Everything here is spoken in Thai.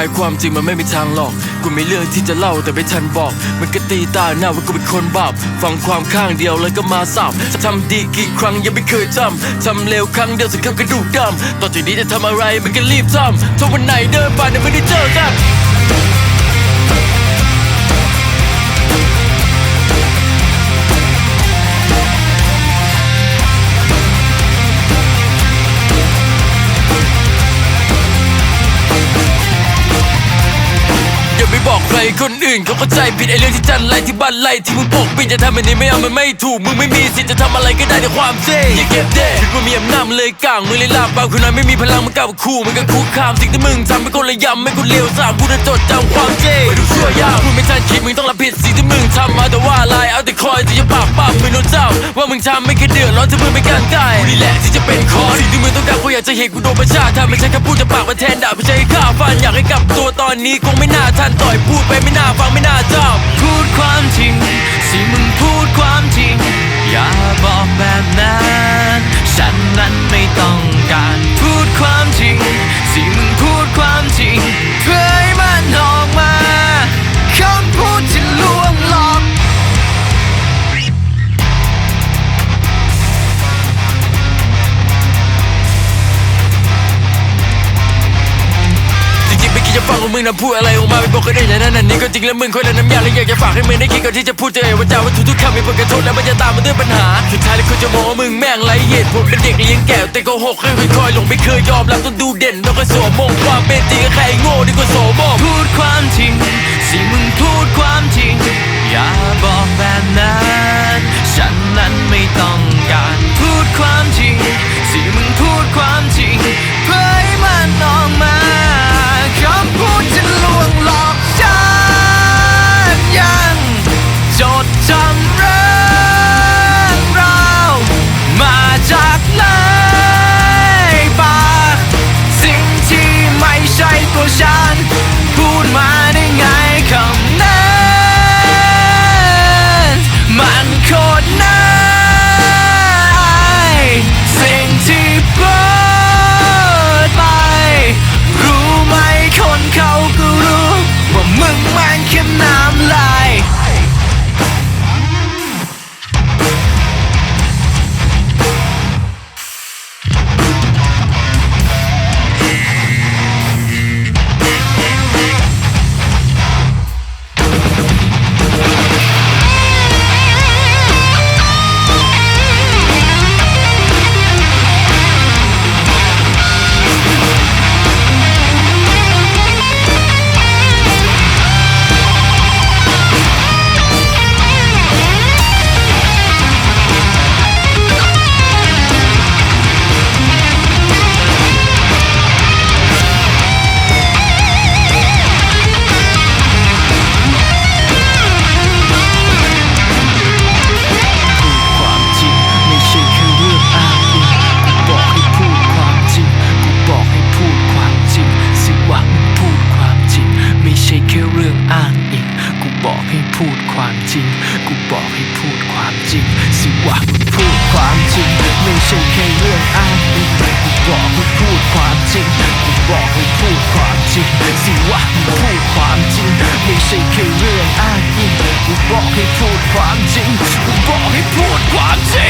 ายความจริงมันไม่มีทางหลอก กูมีเรื่องที่จะเล่าแต่ไม่ทันบอก มันก็ตีตาหน้าว่ากูเป็นคนบาป ฟังความข้างเดียวแล้วก็มาสับทำดีกี่ครั้งยังไม่เคยจำทำเลวครั้งเดียวสังคำกระดูกดำต่อจากนี้จะทำอะไรมันก็รีบทำถ้าวันไหนเดินผ่านเนี่ยไม่ได้เจอกัน บอกใครคนอื่นเขาเข้าใจผิดไอเรื่องที่จันไรที่บ้านไรที่มึงปกปิดจะทำแบบนี้ไม่เอามันไม่ถูกมึงไม่มีสิทธิ์จะทำอะไรก็ได้แต่ความเจ๊อย่าเก็บเด้คิดว่ามีอำนาจมันเลยกลางมึงเลยลาบเบาคุณนั้นไม่มีพลังมันกับคู่มันก็คุกคามสิ่งที่มึงทำไม่คนละยำไม่คนเลวสามกูจะจดจำความเจ๊ไม่ดูชั่วยาวมึงไม่ทันคิดมึงต้องรับผิดสิ่งที่มึงทำมาแต่ว่าลายเอาแต่คอยที่จะปากปั๊มมึงโดนเจ้าว่ามึงทำไม่แค่เดือดร้อนถ้ามึงไม่กันได้กูนี่แหละที่จะเป็นคอสิ่งที่มึงต้องการกูอยากจะเห็นกูโดนประชาทำไม่ใช่แค่พูดจะปากมาแทนด่าไม่ใช่ฆ่าฟันอยากให้กลับตัวตอนนี้คงไม่น่าทันต่อยพูดไปไม่น่าฟังไม่น่าจำพูดความจริงสิมึงพูดความจริง งว่ามึงนะพูดอะไรออกมาไม่บอกกันได้แต่นั่นนี่ก็จริงแล้วมึงคนละน้ำยาและอยากจะฝากให้มึงได้คิดก่อนที่จะพูดเจอว่าจาว่าทุกๆคำมีผลกระทบและมันจะตามมาด้วยปัญหาสุดท้ายแล้วคุณจะมองว่ามึงแม่งไรเหตุผลเป็นเด็กเลี้ยงแก้วแต่โกหกให้คอยหลงไม่เคยยอมรับต้องดูเด่นแล้วก็สวมมงความเป็นจริงใครโง่ดีกว่าโสมงพูดความจริงสิมึงพูดความจริงอย่าบอกแบบนั้นฉันนั้นไม่ต้อง จริง สิว่ามึงพูดความจริง ไม่ใช่แค่เรื่องอ้างอิงกูบอกให้พูดความจริงกูบอกให้พูดความจริง สิว่ามึงพูดความจริง ไม่ใช่แค่เรื่องอ้างอิงกูบอกให้พูดความจริงกูบอกให้พูดความจริง